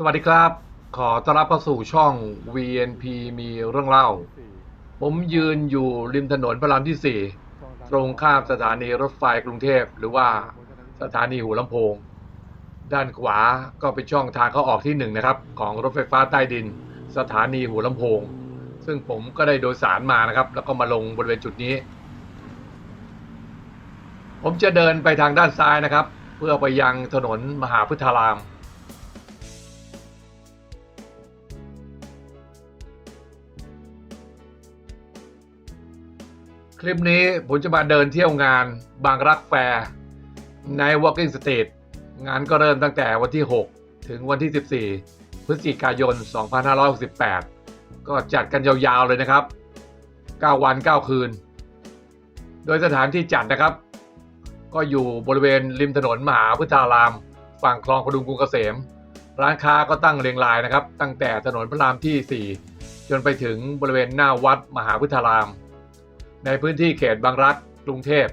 สวัสดีครับ ขอต้อนรับเข้าสู่ช่อง VNP มีเรื่องเล่า ผมยืนอยู่ริมถนนพระรามที่ 4 ตรงข้ามสถานีรถไฟกรุงเทพ หรือว่าสถานีหัวลำโพง ด้านขวาก็เป็นช่องทางเข้าออกที่หนึ่งนะครับ ของรถไฟฟ้าใต้ดิน สถานีหัวลำโพง ซึ่งผมก็ได้โดยสารมานะครับ แล้วก็มาลงบริเวณจุดนี้ ผมจะเดินไปทางด้านซ้ายนะครับ เพื่อไปยังถนนมหาพุทธาราม คลิปนี้ผมจะมาเดินเที่ยวงานบางรักแฟร์ใน Walking Street งานก็เริ่มตั้งแต่วันที่ 6 ถึงวันที่ 14 พฤศจิกายน 2568 ก็จัดกันยาวๆเลยนะครับ 9 วัน 9 คืน โดยสถานที่จัดนะครับ ก็อยู่บริเวณริมถนนมหาพุทธาราม ฝั่งคลองพดุงกรุงเกษม ร้านค้าก็ตั้งเรียงรายนะครับ ตั้งแต่ถนนพระรามที่ 4 จนไปถึงบริเวณหน้าวัดมหาพุทธาราม ในพื้นที่เขตบางรักกรุงเทพ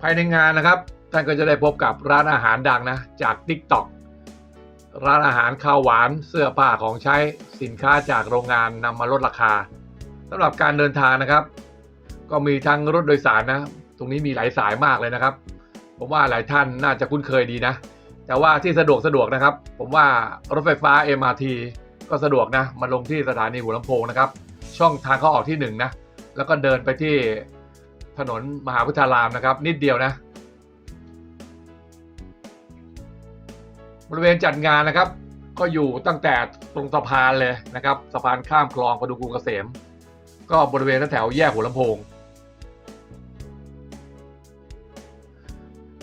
ภายในงานนะครับ ท่านก็จะได้พบกับร้านอาหารดังนะ จาก TikTok ร้านอาหารข้าวหวานเสื้อผ้าของใช้สินค้าจากโรงงานนำมาลดราคาสำหรับการเดินทางนะครับ ก็มีทั้งรถโดยสารนะ ตรงนี้มีหลายสายมากเลยนะครับ ผมว่าหลายท่านน่าจะคุ้นเคยดีนะ แต่ว่าที่สะดวกสะดวกนะครับ ผมว่ารถไฟฟ้า MRT ก็สะดวกนะมาลงที่สถานีหัวลำโพงนะครับ ช่องทางเข้าออกที่หนึ่งนะ แล้วก็เดินไปที่ถนนมหาพุทธารามนะครับ นิดเดียวนะ บริเวณจัดงานนะครับ ก็อยู่ตั้งแต่ตรงสะพานเลยนะครับสะพานข้ามคลองพดุงกรุงเกษม ก็บริเวณแถวแยกหัวลำโพง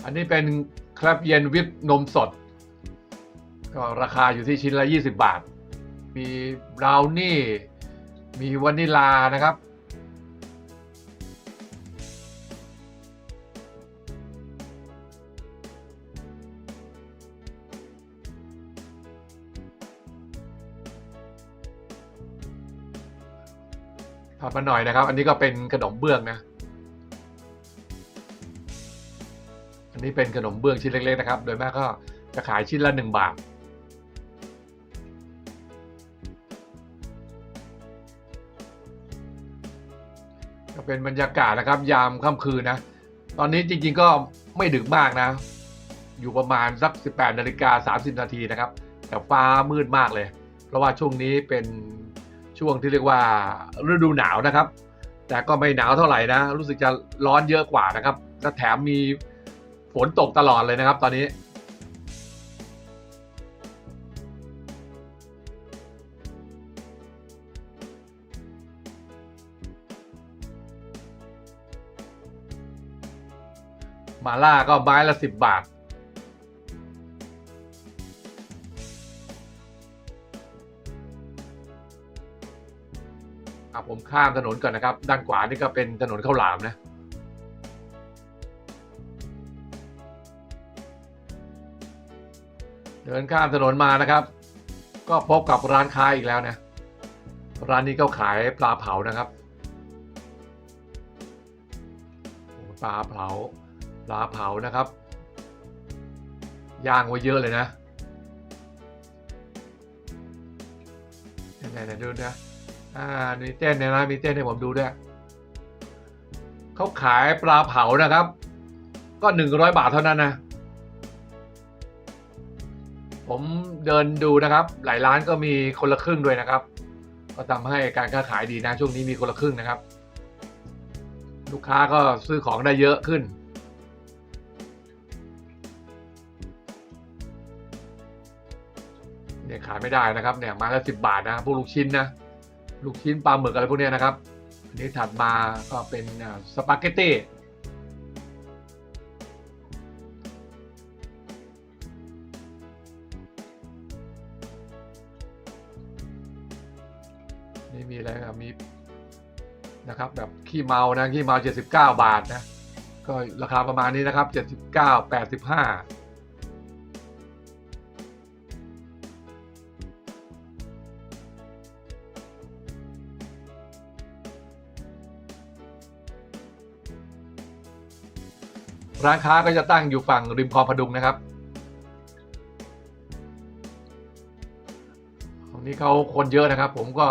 อันนี้เป็นครับเย็นวิปนมสด ก็ราคาอยู่ที่ชิ้นละ 20 บาท มีบราวนี่ มีวานิลานะครับ ถัดมาหน่อยนะครับ อันนี้ก็เป็นขนมเบื้องนะ อันนี้เป็นขนมเบื้องชิ้นเล็กๆนะครับ โดยมากก็จะขายชิ้นละหนึ่งบาท เป็นบรรยากาศนะครับ ยามค่ำคืนนะ ตอนนี้จริงๆก็ไม่ดึกมากนะ อยู่ประมาณสัก 18นาฬิกา30 นาทีนะครับ แต่ฟ้ามืดมากเลย เพราะว่าช่วงนี้เป็นช่วงที่เรียกว่าฤดูหนาวนะครับ แต่ก็ไม่หนาวเท่าไหร่นะ รู้สึกจะร้อนเยอะกว่านะครับและแถมมีฝนตกตลอดเลยนะครับ ตอนนี้ มาล่าก็ไม้ละสิบบาท ผมข้ามถนนก่อนนะครับ ด้านขวานี่ก็เป็นถนนข้าวหลามนะเดินข้ามถนนมานะครับ ก็พบกับร้านค้าอีกแล้วนะ ร้านนี้ก็ขายปลาเผานะครับ ปลาเผา ลาเผานะครับ ย่างไว้เยอะเลยนะไหนๆดูนะอ่ามีเต้นเนี่ยนะมีเต้นให้ผมดูด้วยเขาขายปลาเผานะครับ ก็หนึ่งร้อยบาทเท่านั้นนะ ผมเดินดูนะครับ หลายร้านก็มีคนละครึ่งด้วยนะครับ ก็ทำให้การค้าขายดีนะ ช่วงนี้มีคนละครึ่งนะครับ ลูกค้าก็ซื้อของได้เยอะขึ้น ขายไม่ได้นะครับเนี่ยมาละสิบบาทนะพวกลูกชิ้นนะลูกชิ้นปลาหมึกอะไรพวกนี้นะครับอันนี้ถัดมาก็เป็นสปาเกตตี้นี่มีอะไรครับมีนะครับแบบขี้เมานะขี้เมา 79 บาทนะก็ราคาประมาณนี้นะครับ 79 85 ร้านค้าก็จะตั้งอยู่ฝั่งริมคลองพดุงนะครับวันนี้เขาคนเยอะนะครับ ผมก็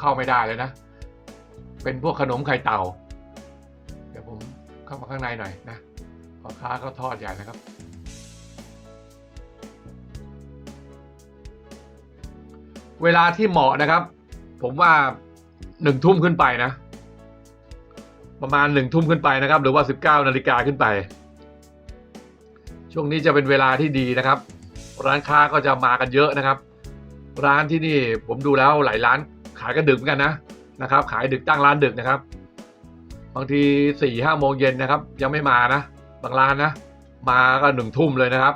เข้าไม่ได้เลยนะ เป็นพวกขนมไข่เต่า เดี๋ยวผมเข้ามาข้างในหน่อยนะพ่อค้าก็ทอดใหญ่นะครับ เวลาที่เหมาะนะครับ ผมว่าหนึ่งทุ่มขึ้นไปนะ ประมาณหนึ่งทุ่มขึ้นไปนะครับ หรือว่าสิบเก้านาฬิกาขึ้นไป ช่วงนี้จะเป็นเวลาที่ดีนะครับ ร้านค้าก็จะมากันเยอะนะครับ ร้านที่นี่ผมดูแล้วหลายร้านขายกันดึกเหมือนกันนะนะครับ ขายดึกตั้งร้านดึกนะครับ บางทีสี่ห้าโมงเย็นนะครับ ยังไม่มานะบางร้านนะมาก็หนึ่งทุ่มเลยนะครับ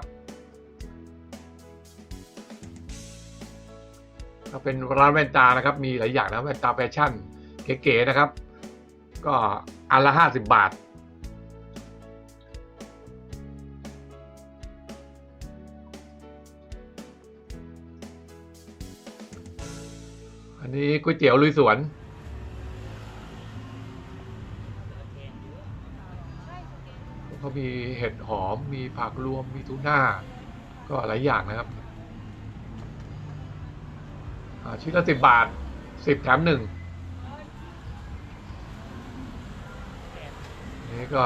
ก็เป็นร้านแว่นตานะครับมีหลายอย่างนะแว่นตาแฟชั่นเก๋ๆนะครับ ก็อันละห้าสิบบาท นนี้ก๋วยเตี๋ยวลุยสวน เขามีเห็ดหอม มีผักรวม มีทูน่า ก็หลายอย่างนะครับชิ้นละสิบบาทสิบแถมหนึ่งนี่ก็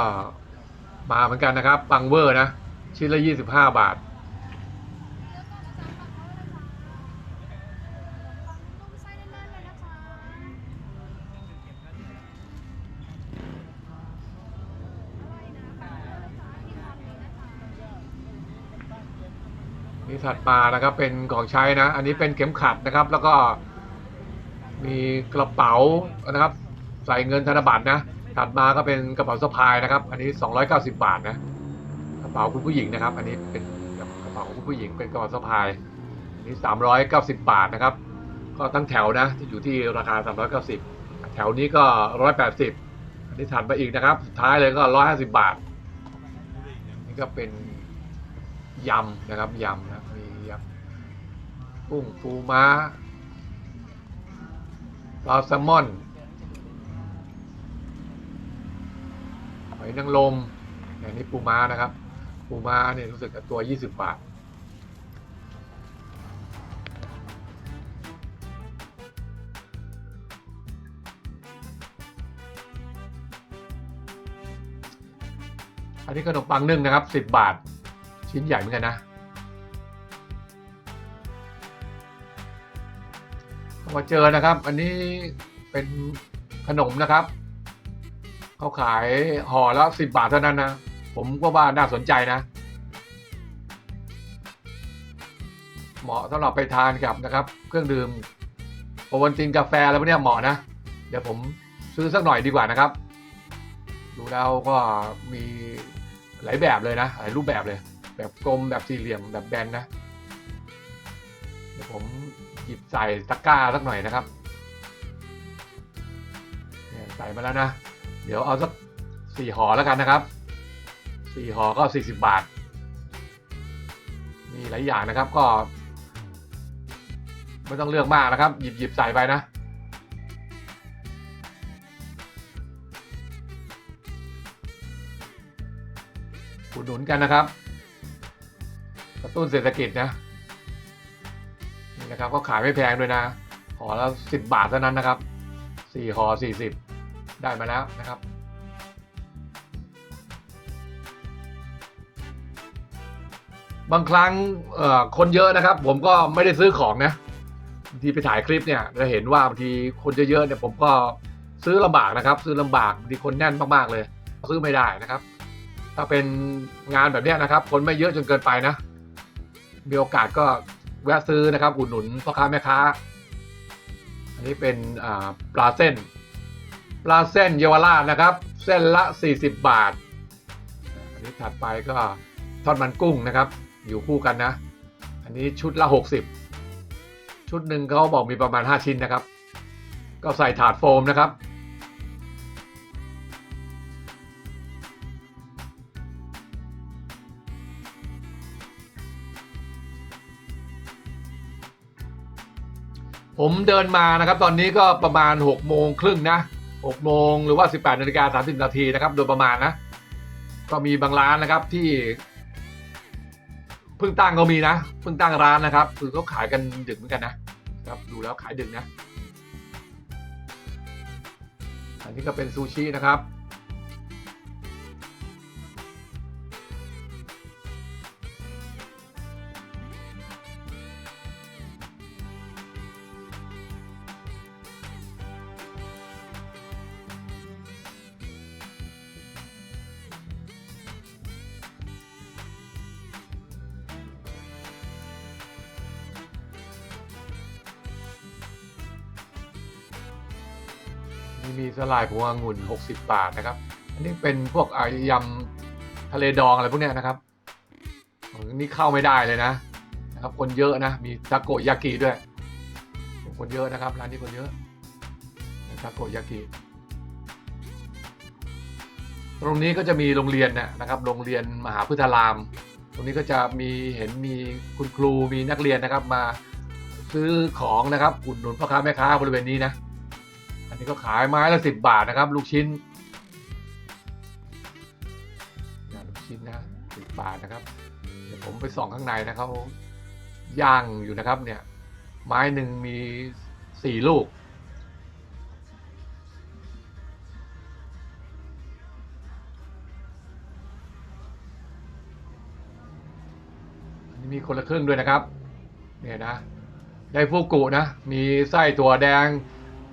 มาเหมือนกันนะครับ ปังเวอร์นะ ชิ้นละยี่สิบห้าบาท นี่ถัดมานะครับเป็นของใช้นะ อันนี้เป็นเข็มขัดนะครับ แล้วก็มีกระเป๋านะครับ ใส่เงินธนบัตรนะถัดมาก็เป็นกระเป๋าสะพายนะครับ อันนี้ 290 บาทนะกระเป๋าคุณผู้หญิงนะครับ อันนี้เป็นกระเป๋าคุณผู้หญิงเป็นกระเป๋าสะพายอันนี้ 390 บาทนะครับ ก็ทั้งแถวนะที่อยู่ที่ราคา 390 แถวนี้ก็ 180 อันนี้ถัดมาอีกนะครับ สุดท้ายเลยก็ 150 บาท นี่ก็เป็นยำนะครับยำนะมียำ กุ้งปูม้าปลาแซลมอนหอยนางรมอย่างนี้ปูม้านะครับ ปูม้าเนี่ยรู้สึกกับตัว 20 บาท อันนี้ขนมปังนึ่งนะครับ 10 บาท ชิ้นใหญ่เหมือนกันนะ มาเจอนะครับ อันนี้เป็นขนมนะครับ เขาขายห่อละสิบบาทเท่านั้นนะ ผมก็ว่าน่าสนใจนะ เหมาะสำหรับไปทานกับนะครับ เครื่องดื่มโอวัลตินกาแฟอะไรพวกเนี้ยเหมาะนะ เดี๋ยวผมซื้อสักหน่อยดีกว่านะครับ ดูแล้วก็มีหลายแบบเลยนะหลายรูปแบบเลย แบบกลมแบบสี่เหลี่ยมแบบแบนนะเดี๋ยวผม หยิบใส่ตะกร้าสักหน่อยนะครับเนี่ยใส่มาแล้วนะ เดี๋ยวเอาสักสี่ห่อแล้วกันนะครับสี่ห่อก็สี่สิบบาท มีหลายอย่างนะครับก็ ไม่ต้องเลือกมากนะครับ หยิบหยิบใส่ไปนะอุดหนุนกันนะครับ กระตุ้นเศรษฐกิจนะ นะครับ ก็ขายไม่แพงด้วยนะห่อละสิบบาทเท่านั้นนะครับสี่ห่อสี่สิบได้มาแล้วนะครับบางครั้งคนเยอะนะครับ ผมก็ไม่ได้ซื้อของนะบางทีไปถ่ายคลิปเนี่ยจะเห็นว่าบางทีคนเยอะๆเนี่ยผมก็ซื้อลำบากนะครับ ซื้อลำบากบางทีคนแน่นมากๆเลย ซื้อไม่ได้นะครับ ถ้าเป็นงานแบบนี้นะครับ คนไม่เยอะจนเกินไปนะ มีโอกาสก็ แวะซื้อนะครับอุดหนุนพ่อค้าแม่ค้า อันนี้เป็นปลาเส้น ปลาเส้นเยาวราชนะครับ เส้นละ 40 บาท อันนี้ถัดไปก็ทอดมันกุ้งนะครับ อยู่คู่กันนะ อันนี้ชุดละ 60 ชุดหนึ่งเขาบอกมีประมาณ 5 ชิ้นนะครับ ก็ใส่ถาดโฟมนะครับ ผมเดินมานะครับ ตอนนี้ก็ประมาณ6โมงครึ่งนะ6โมงหรือว่า 18นาฬิกา30นาทีนะครับ โดยประมาณนะ ก็มีบางร้านนะครับที่เพิ่งตั้งก็มีนะเพิ่งตั้งร้านนะครับ คือเขาขายกันดึกเหมือนกันนะนะครับดูแล้วขายดึกนะ อันนี้ก็เป็นซูชินะครับ นี่มีสลายพวงองุ่น 60 บาทนะครับ อันนี้เป็นพวกอายำทะเลดองอะไรพวกเนี้ยนะครับ นี่เข้าไม่ได้เลยนะนะครับ คนเยอะนะ มีทาโกยากิด้วย คนเยอะนะครับ ร้านนี้คนเยอะทาโกยากิ ตรงนี้ก็จะมีโรงเรียนนะนะครับ โรงเรียนมหาพุทธาราม ตรงนี้ก็จะมีเห็นมีคุณครูมีนักเรียนนะครับ มาซื้อของนะครับอุดหนุนพ่อค้าแม่ค้าบริเวณนี้นะ นนี้ก็ขายไม้ละสิบบาทนะครับ ลูกชิ้นนะลูกชิ้นนะสิบบาทนะครับ เดี๋ยวผมไปส่องข้างในนะเขาย่างอยู่นะครับเนี่ย ไม้หนึ่งมีสี่ลูกอันนี้มีคนละครึ่งด้วยนะครับ เนี่ยนะ ได้ฟูกุนะ มีไส้ถั่วแดง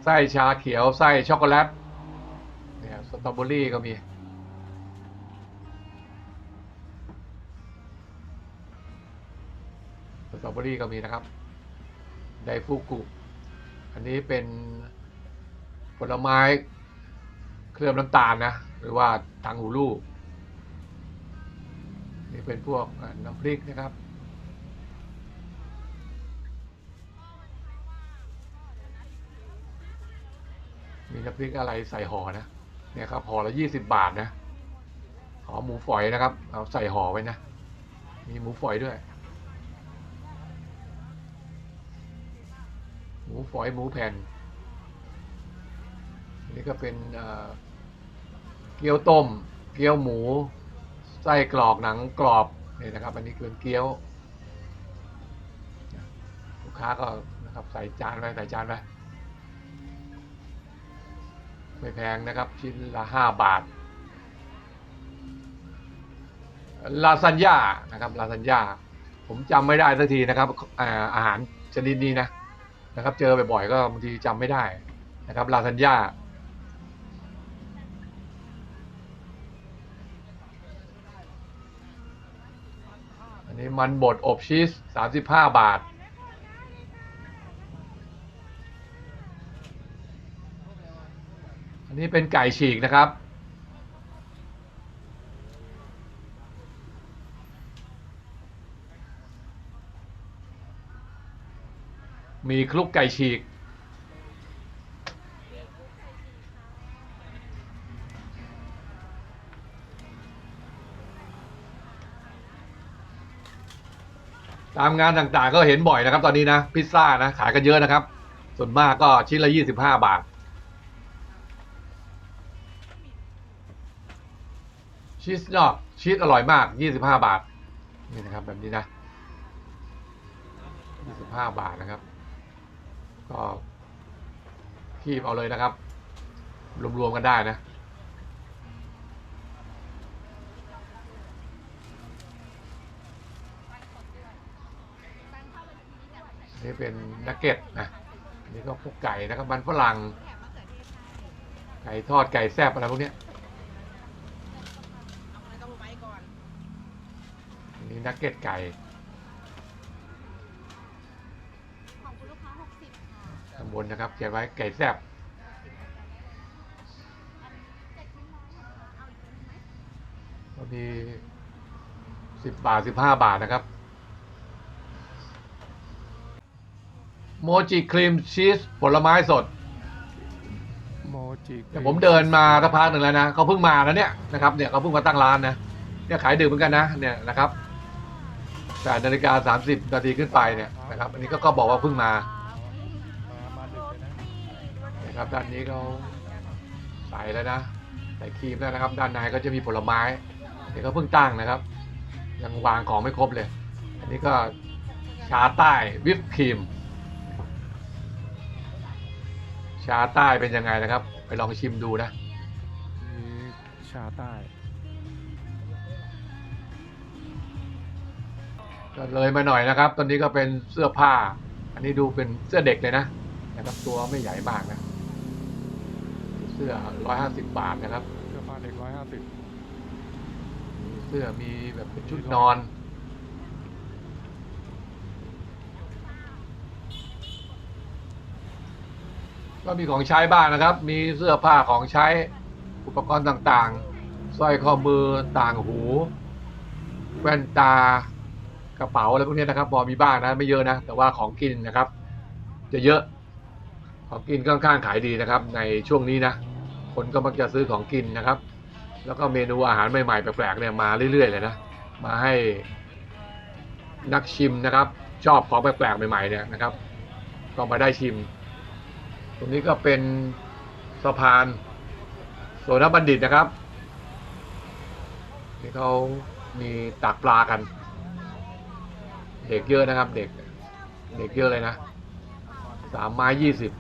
ไส้ชาเขียว ไส้ช็อกโกแลตเนี่ยสตรอเบอรี่ก็มี สตรอเบอรี่ก็มีนะครับ ไดฟูกุ อันนี้เป็นผลไม้เคลือบน้ำตาลนะ หรือว่าตังหูลูกนี่เป็นพวกน้ำพริกนะครับ มีน้ำพริกอะไรใส่ห่อนะเนี่ยครับห่อละยี่สิบบาทนะห่อหมูฝอยนะครับ เอาใส่ห่อไว้นะ มีหมูฝอยด้วย หมูฝอยหมูแผ่น นี่ก็เป็นเเกี๊ยวต้ม เกี๊ยวหมู ไส้กรอกหนังกรอบนี่นะครับ อันนี้คือเกี๊ยว ลูกค้าก็นะครับใส่จานไว้ใส่จานไว้ ไม่แพงนะครับ ชิ้นละห้าบาท ลาซานญ่านะครับ ลาซานญ่าผมจำไม่ได้สักทีนะครับอาหารชนิดนี้นะนะครับ เจอบ่อยๆก็บางทีจำไม่ได้นะครับลาซานญ่าอันนี้มันบดอบชีสสามสิบห้าบาท นนี้เป็นไก่ฉีกนะครับ มีคลุกไก่ฉีก ตามงานต่างๆก็เห็นบ่อยนะครับตอนนี้นะ พิซซ่านะ ขายกันเยอะนะครับ ส่วนมากก็ชิ้นละ 25 บาท ชีสนอกชีสอร่อยมาก 25 บาท นี่นะครับแบบนี้นะ 25 บาทนะครับ ก็คีบเอาเลยนะครับ รวมๆกันได้นะนี่เป็นนักเก็ตนะนี่ก็พวกไก่นะครับมันฝรั่ง ไก่ทอดไก่แซ่บอะไรพวกเนี้ย เอาอะไรต้องไว้ก่อน อั นนี้นักเก็ตไก่ของคุณลูกค้า60ค่ะข้างบนนะครับ เขียนไว้ไก่แซ่บเจ็ดชิ้นร้อยนะคะเอาอีกชิ้นไหมก็มีสิบบาทสิบห้าบาทนะครับ โมจิครีมชีสผลไม้สด โมจิแต่ผมเดินมาสักพักหนึ่งแล้วนะเขาเพิ่งมานะเนี่ยนะครับเนี่ยเขาเพิ่งมาตั้งร้านนะเนี่ยขายดื่มเหมือนกันนะเนี่ยนะครับ แปดนาฬิกาสามสิบนาทีขึ้นไปเนี่ยนะครับ อันนี้ก็ก็บอกว่าเพิ่งมาเนะครับด้านนี้เขาใส่แล้วนะใส่ครีมแล้วนะครับ ด้านในก็จะมีผลไม้นี่ก็เพิ่งตั้งนะครับ ยังวางของไม่ครบเลย อันนี้ก็ชาใต้วิปครีม ชาใต้เป็นยังไงนะครับ ไปลองชิมดูนะมีชาใต้ ก็เลยมาหน่อยนะครับ ตอนนี้ก็เป็นเสื้อผ้า อันนี้ดูเป็นเสื้อเด็กเลยนะนะครับตัวไม่ใหญ่มากนะ เสื้อร้อยห้าสิบบาทนะครับ เสื้อผ้าเด็กร้อยห้าสิบมีเสื้อมีแบบเป็นชุดนอนก็มีของใช้บ้างนะครับ มีเสื้อผ้าของใช้ อุปกรณ์ต่างๆ สร้อยข้อมือต่างหู แว่นตา กระเป๋าอะไรพวกนี้นะครับพอมีบ้างนะไม่เยอะนะ แต่ว่าของกินนะครับ จะเยอะ ของกินค่อนข้างขายดีนะครับ ในช่วงนี้นะ คนก็มักจะซื้อของกินนะครับ แล้วก็เมนูอาหารใหม่ๆแปลกๆเนี่ยมาเรื่อยๆเลยนะ มาให้นักชิมนะครับ ชอบของแปลกๆใหม่ๆเนี่ยนะครับ ก็มาได้ชิม ตรงนี้ก็เป็นสะพานโสนบัณฑิตนะครับที่เขามีตักปลากัน เด็กเยอะนะครับ เด็ก เด็กเยอะเลยนะสามไม้ยี่สิบ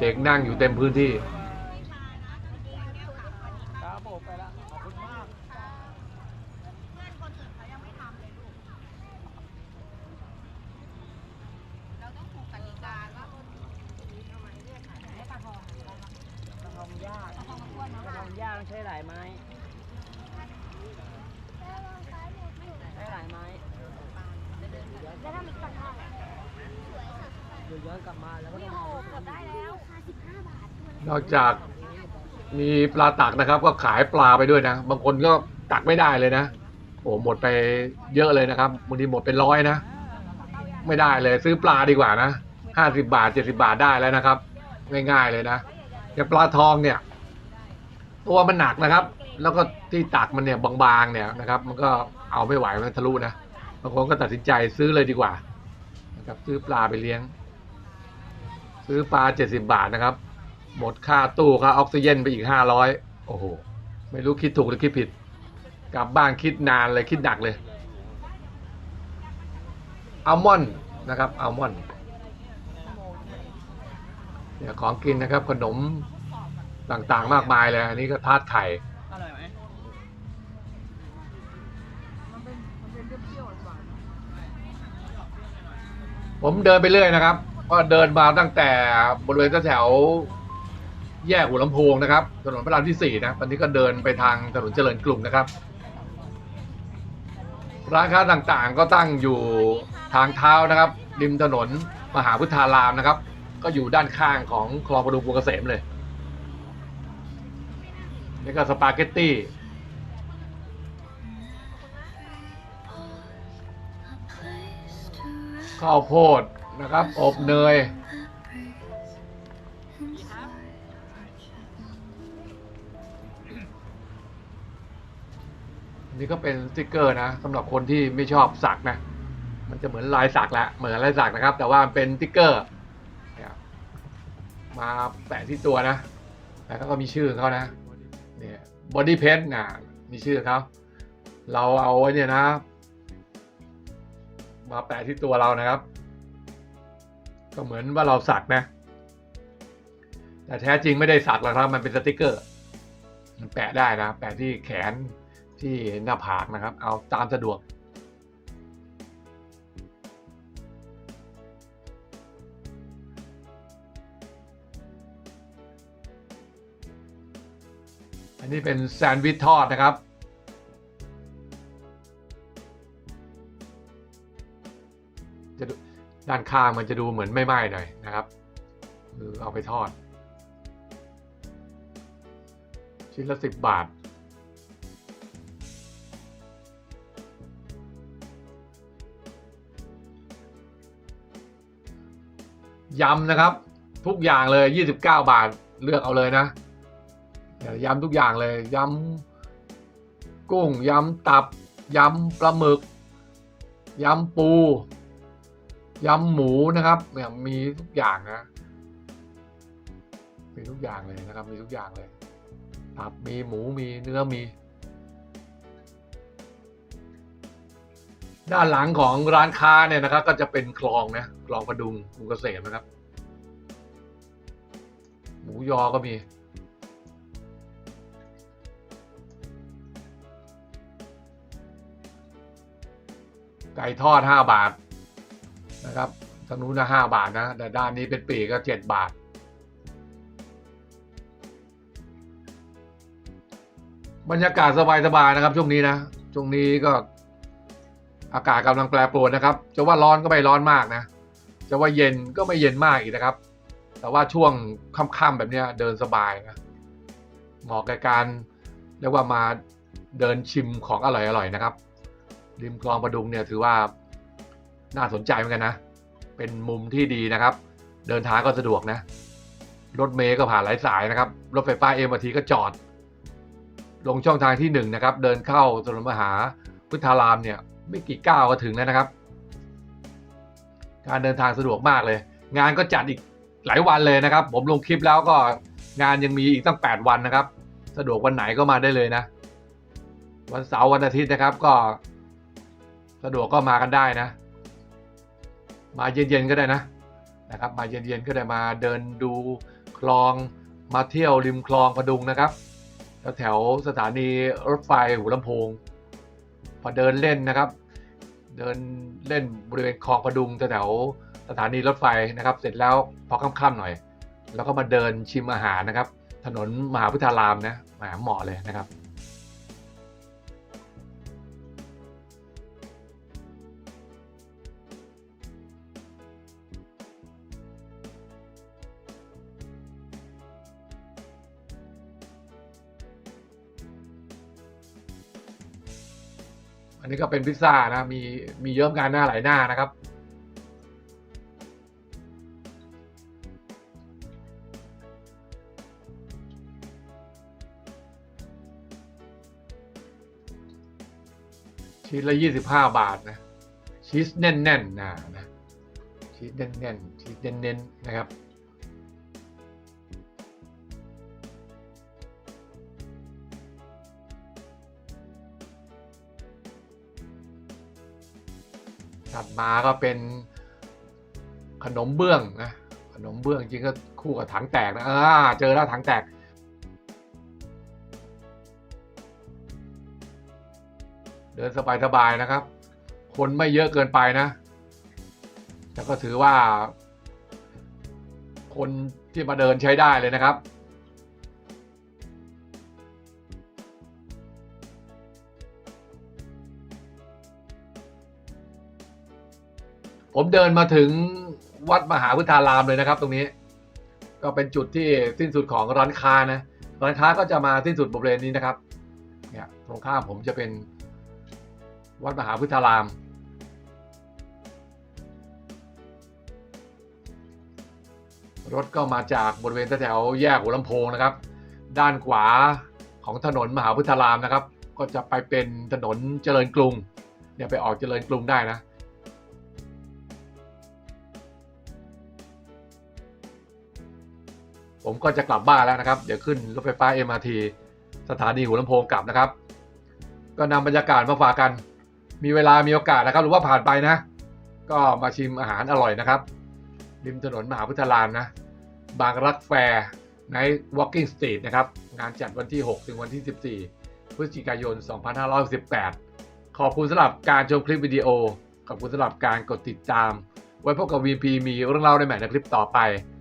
เด็กนั่งอยู่เต็มพื้นที่ ครับผมไปละขอบคุณมาก เพื่อนคนอื่นเขายังไม่ทำเลยลูก เราต้องถูกกติกาว่าคนอื่นทำไมเลือกขายได้ปลาทองอะไรบ้าง กระทงยาก ปลาทองมันอ้วนเนาะ กระทงยากใช้หลายไม้ใช้หลายไม้ แล้วถ้ามีกระทอง เดี๋ยวย้อน กลับมาแล้วก็วิต้องโอเอาเกือบได้แล้ว 55 บาทนอกจากมีปลาตักนะครับ ก็ขายปลาไปด้วยนะ บางคนก็ตักไม่ได้เลยนะ โอ้หมดไปเยอะเลยนะครับบางทีหมดเป็นร้อยนะ ไม่ได้เลยซื้อปลาดีกว่านะห้าสิบาทเจ็ดสิบาทได้แล้วนะครับ ง่ายๆเลยนะอย่างปลาทองเนี่ย ตัวมันหนักนะครับ แล้วก็ที่ตักมันเนี่ยบางๆเนี่ยนะครับ มันก็เอาไม่ไหวมันทะลุนะบางคนก็ตัดสินใจซื้อเลยดีกว่านะครับซื้อปลาไปเลี้ยง ซื้อปลาเจ็ดสิบาทนะครับ หมดค่าตู้ค่าออกซิเจนไปอีกห้าร้อยโอ้โห ไม่รู้คิดถูกหรือคิดผิด กลับบ้านคิดนานเลยคิดหนักเลยอัลมอนด์นะครับอัลมอนด์เนี่ยของกินนะครับ ขนมต่างๆมากมายเลย อันนี้ก็ทาดไข่อร่อยไหมผมเดินไปเรื่อยนะครับ ก็เดินมาตั้งแต่บริเวณแถวแยกหัวลำโพงนะครับ ถนนพระรามที่สี่นะตอนนี้ก็เดินไปทางถนนเจริญกรุงนะครับ ร้านค้าต่างๆก็ตั้งอยู่ทางเท้านะครับ ริมถนนมหาพุทธารามนะครับ ก็อยู่ด้านข้างของคลองประดุงกรุงเกษมเลยนี่ก็สปาเกตตี้ข้าวโพด นะครับ อบเนย นี่ก็เป็นสติกเกอร์นะสำหรับคนที่ไม่ชอบสักนะ มันจะเหมือนลายสักแหละเหมือนลายสักนะครับ แต่ว่าเป็นสติกเกอร์มาแปะที่ตัวนะ แล้วก็มีชื่อเขานะ เนี่ยบอดี้เพนนะมีชื่อเขาเราเอาไว้เนี่ยนะ มาแปะที่ตัวเรานะครับ ก็เหมือนว่าเราสักนะ แต่แท้จริงไม่ได้สักหรอกครับมันเป็นสติกเกอร์ มันแปะได้นะ แปะที่แขนที่หน้าผากนะครับ เอาตามสะดวกอันนี้เป็นแซนด์วิชทอดนะครับ ด้านข้างมันจะดูเหมือนไม่ไหม้หน่อยนะครับคือเอาไปทอด ชิ้นละสิบบาท ยำนะครับ ทุกอย่างเลย 29 บาทเลือกเอาเลยนะยยำทุกอย่างเลยยำกุ้งยำตับยำปลาหมึกยำปู ยำหมูนะครับเนี่ยมีทุกอย่างนะ มีทุกอย่างเลยนะครับ มีทุกอย่างเลยตับมีหมูมีเนื้อมี ด้านหลังของร้านค้าเนี่ยนะครับ ก็จะเป็นคลองนะคลองประดุงกรุงเกษมนะครับ หมูยอก็มีไก่ทอดห้าบาท นะครับทางนู้นนะห้าบาทนะ แต่ด้านนี้เป็นปีก็เจ็ดบาท บรรยากาศสบายๆนะครับ ช่วงนี้นะ ช่วงนี้ก็อากาศกำลังแปรปรวนนะครับ จะว่าร้อนก็ไม่ร้อนมากนะ จะว่าเย็นก็ไม่เย็นมากอีกนะครับ แต่ว่าช่วงค่ำๆแบบนี้เดินสบายนะเหมาะกับการเรียกว่ามาเดินชิมของอร่อยๆนะครับ ริมคลองประดุงเนี่ยถือว่า น่าสนใจเหมือนกันนะ เป็นมุมที่ดีนะครับ เดินทางก็สะดวกนะ รถเมย์ก็ผ่านหลายสายนะครับ รถไฟฟ้าเอ็มทีก็จอด ลงช่องทางที่หนึ่งนะครับ เดินเข้าถนนมหาพุทธารามเนี่ย ไม่กี่ก้าวก็ถึงแล้วนะครับ การเดินทางสะดวกมากเลย งานก็จัดอีกหลายวันเลยนะครับ ผมลงคลิปแล้วก็งานยังมีอีกตั้ง 8 วันนะครับ สะดวกวันไหนก็มาได้เลยนะ วันเสาร์วันอาทิตย์นะครับก็สะดวกก็มากันได้นะ มาเย็นๆก็ได้นะนะครับ มาเย็นๆก็ได้มาเดินดูคลองมาเที่ยวริมคลองพดุงนะครับแถวสถานีรถไฟหัวลำโพงพอเดินเล่นนะครับ เดินเล่นบริเวณคลองพดุงแถวสถานีรถไฟนะครับ เสร็จแล้วพอค่ำๆหน่อย แล้วก็มาเดินชิมอาหารนะครับ ถนนมหาพุทธารามนะมหาเหมาะเลยนะครับ อันนี้ก็เป็นพิซซ่านะมีมีเยิ้มงานหน้าหลายหน้านะครับ ชีสละยี่สิบห้าบาทนะชีสแน่นๆนนะนะชีสแน่นๆชีสเน้นๆนะครับ มาก็เป็นขนมเบื้องนะขนมเบื้องจริงก็คู่กับถังแตกนะอ่าเจอแล้วถังแตกเดินสบายๆนะครับ คนไม่เยอะเกินไปนะ แต่ก็ถือว่า คนที่มาเดินใช้ได้เลยนะครับ ผมเดินมาถึงวัดมหาพุทธารามเลยนะครับ ตรงนี้ ก็เป็นจุดที่สิ้นสุดของร้านค้านะร้านค้าก็จะมาสิ้นสุดบริเวณนี้นะครับเนี่ยตรงข้ามผมจะเป็นวัดมหาพุทธาราม รถก็มาจากบริเวณแถวแยกหัวลำโพงนะครับ ด้านขวาของถนนมหาพุทธารามนะครับ ก็จะไปเป็นถนนเจริญกรุงเนี่ยไปออกเจริญกรุงได้นะ ผมก็จะกลับบ้านแล้วนะครับ เดี๋ยวขึ้นรถไฟฟ้า MRT สถานีหัวลำโพงกลับนะครับ ก็นำบรรยากาศมาฝากกัน มีเวลามีโอกาสนะครับ หรือว่าผ่านไปนะ ก็มาชิมอาหารอร่อยนะครับริมถนนมหาพุทธารามนะ บางรักแฟร์ใน Walking Street นะครับ งานจัดวันที่ 6 ถึงวันที่ 14 พฤศจิกายน 2518 ขอบคุณสำหรับการชมคลิปวิดีโอ ขอบคุณสำหรับการกดติดตาม ไว้พบกับ VP มีเรื่องเล่าในแมในคลิปต่อไป